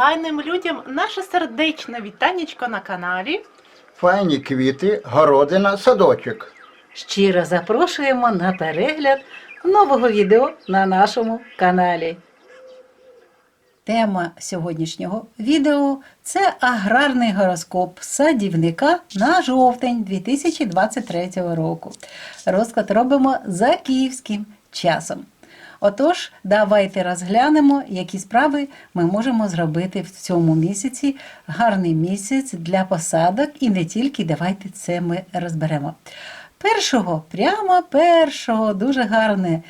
файним людям наше сердечне вітанечко на каналі. Файні квіти, городина, садочок. Щиро запрошуємо на перегляд нового відео на нашому каналі. Тема сьогоднішнього відео це аграрний гороскоп садівника на жовтень 2023 року. Розклад робимо за київським часом. Отож, давайте розглянемо, які справи ми можемо зробити в цьому місяці. Гарний місяць для посадок і не тільки. Давайте це ми розберемо. Першого, прямо першого, дуже гарне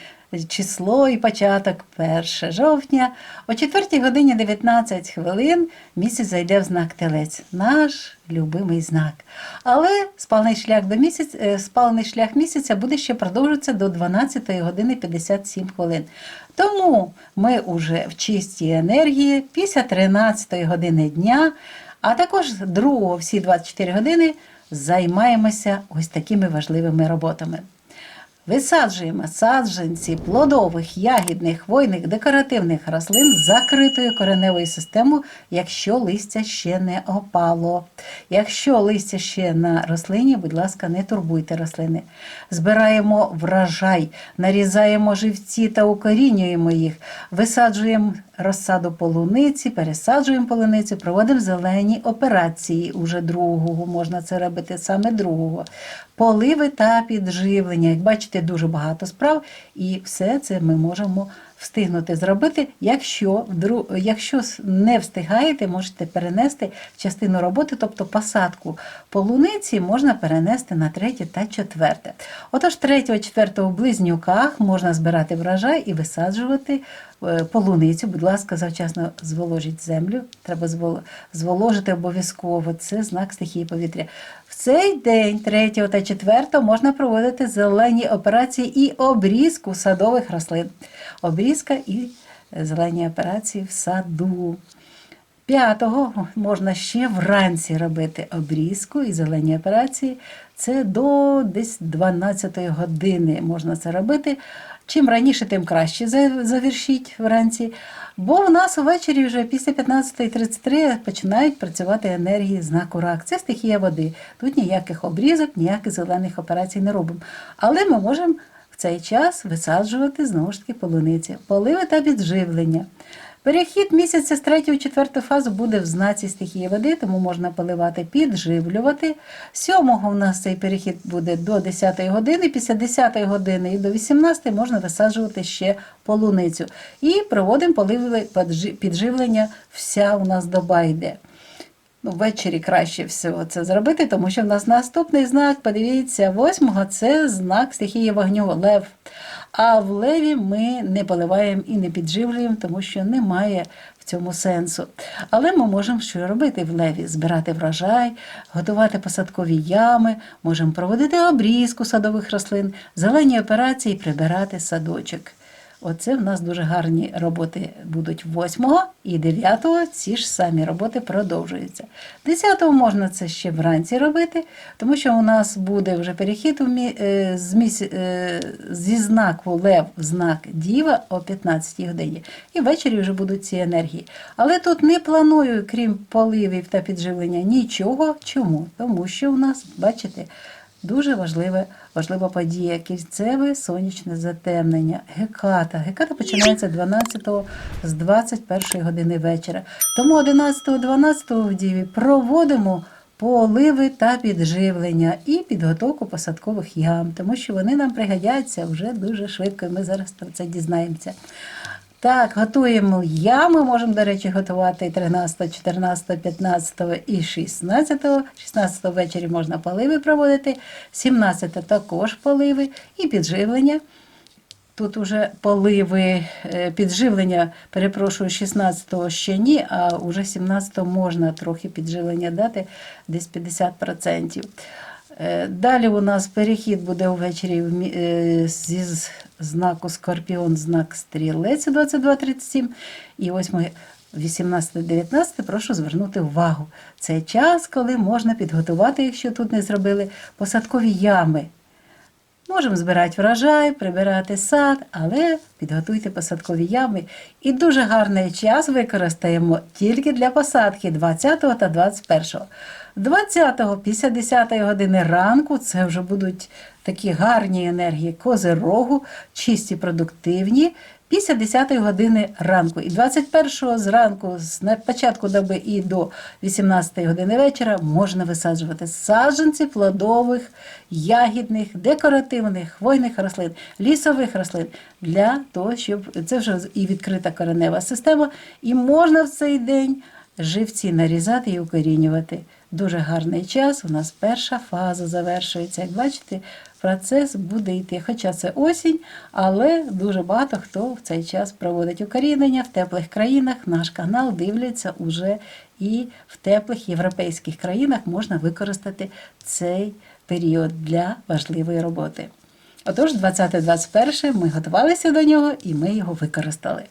число і початок 1 жовтня. О 4 годині 19 хвилин місяць зайде в знак Телець, наш любимий знак. Але спальний шлях до місяць, е, спальний шлях місяця буде ще продовжуватися до 12 години 57 хвилин. Тому ми уже в чистій енергії після 13 години дня, а також 2 всі 24 години займаємося ось такими важливими роботами. Висаджуємо саджанці плодових, ягідних, хвойних, декоративних рослин з закритою кореневою системою, якщо листя ще не опало. Якщо листя ще на рослині, будь ласка, не турбуйте рослини. Збираємо врожай, нарізаємо живці та укорінюємо їх, висаджуємо розсаду полуниці, пересаджуємо полуницю, проводимо зелені операції уже другого, можна це робити саме другого. Поливи та підживлення. Як бачите, дуже багато справ, і все це ми можемо встигнути зробити. Якщо, якщо не встигаєте, можете перенести частину роботи, тобто посадку полуниці можна перенести на третє та четверте. Отож, 3-4 в близнюках можна збирати врожай і висаджувати полуницю. Будь ласка, завчасно зволожіть землю. Треба зволожити обов'язково. Це знак стихії повітря. В цей день, 3 та 4, можна проводити зелені операції і обрізку садових рослин. Обрізка і е, зелені операції в саду. П'ятого можна ще вранці робити обрізку і зелені операції. Це до десь 12 години можна це робити. Чим раніше, тим краще завершіть вранці. Бо в нас увечері вже після 15.33 починають працювати енергії знаку рак. Це стихія води. Тут ніяких обрізок, ніяких зелених операцій не робимо. Але ми можемо в цей час висаджувати знову ж таки полуниці, поливи та підживлення. Перехід місяця з 3 у 4 фазу буде в знаці стихії води, тому можна поливати, підживлювати. 7 в нас цей перехід буде до 10 години, після 10 години і до 18 можна висаджувати ще полуницю. І проводимо поливи підживлення, вся у нас доба йде. Ну, ввечері краще всього це зробити, тому що в нас наступний знак, подивіться, восьмого це знак стихії вогню лев. А в леві ми не поливаємо і не підживлюємо, тому що немає в цьому сенсу. Але ми можемо що робити в леві? Збирати врожай, готувати посадкові ями, можемо проводити обрізку садових рослин, зелені операції, прибирати садочок. Оце в нас дуже гарні роботи будуть 8 і 9 ці ж самі роботи продовжуються. 10 можна це ще вранці робити, тому що у нас буде вже перехід е, е, зі знаку Лев в знак Діва о 15 годині. І ввечері вже будуть ці енергії. Але тут не планую, крім поливів та підживлення, нічого. Чому? Тому що у нас, бачите, Дуже важлива, важлива подія кільцеве сонячне затемнення. Геката. Геката починається 12 з 21 години вечора. Тому 11-12 в Діві проводимо поливи та підживлення і підготовку посадкових ям, тому що вони нам пригодяться вже дуже швидко. Ми зараз про це дізнаємося. Так, готуємо ями, можемо, до речі, готувати 13, 14, 15 і 16. 16 ввечері можна поливи проводити, 17 також поливи і підживлення. Тут уже поливи, е, підживлення, перепрошую, 16-го ще ні, а вже 17-го можна трохи підживлення дати, десь 50%. Е, Далі у нас перехід буде ввечері зі знаку Скорпіон, знак Стрілець у 22.37. І ось ми 18-19 прошу звернути увагу. Це час, коли можна підготувати, якщо тут не зробили, посадкові ями. Можемо збирати врожай, прибирати сад, але підготуйте посадкові ями. І дуже гарний час використаємо тільки для посадки 20 та 21. 20-го після 10 години ранку це вже будуть такі гарні енергії козирогу, чисті, продуктивні. Після 10 години ранку і 21-го зранку, з початку доби і до 18 години вечора можна висаджувати саджанці плодових, ягідних, декоративних, хвойних рослин, лісових рослин для того, щоб це вже і відкрита коренева система, і можна в цей день живці нарізати і укорінювати. Дуже гарний час. У нас перша фаза завершується. Як бачите, процес буде йти. Хоча це осінь, але дуже багато хто в цей час проводить укорінення в теплих країнах. Наш канал дивляться уже і в теплих європейських країнах можна використати цей період для важливої роботи. Отож, 20-21 ми готувалися до нього і ми його використали.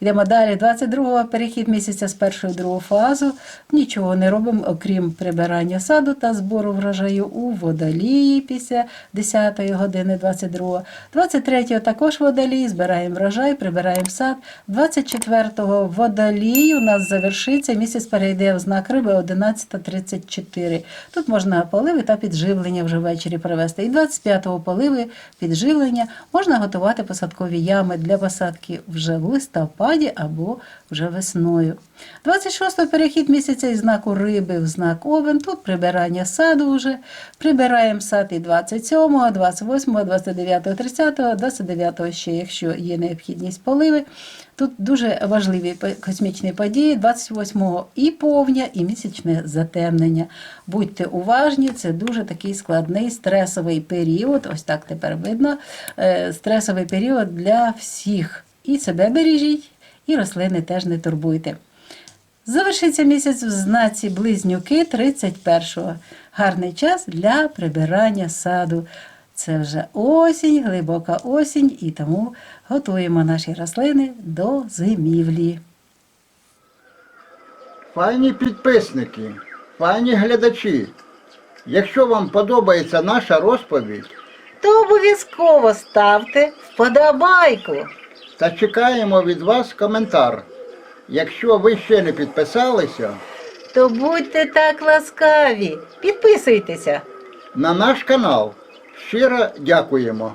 Йдемо далі. 22-го перехід місяця з першої другу фазу. Нічого не робимо, окрім прибирання саду та збору врожаю у водолії після 10-ї години 22-го. 23-го також водолій, збираємо врожай, прибираємо сад. 24-го водолій у нас завершиться. Місяць перейде в знак риби 11.34. Тут можна поливи та підживлення вже ввечері провести. І 25-го поливи підживлення можна готувати посадкові ями для посадки вже в листопаді або вже весною. 26-го перехід місяця із знаку риби в знак овен. Тут прибирання саду вже. Прибираємо сад і 27-го, 28-го, 29-го, 30-го, 29-го ще, якщо є необхідність поливи. Тут дуже важливі космічні події 28-го і повня, і місячне затемнення. Будьте уважні, це дуже такий складний стресовий період. Ось так тепер видно. е, Стресовий період для всіх. І себе бережіть, і рослини теж не турбуйте. Завершиться місяць в знаці близнюки 31-го. Гарний час для прибирання саду. Це вже осінь, глибока осінь, і тому готуємо наші рослини до зимівлі. Файні підписники, файні глядачі. Якщо вам подобається наша розповідь, То обов'язково ставте вподобайку. та чекаємо від вас коментар. Якщо ви ще не підписалися, То будьте так ласкаві, підписуйтеся. на наш канал щиро дякуємо.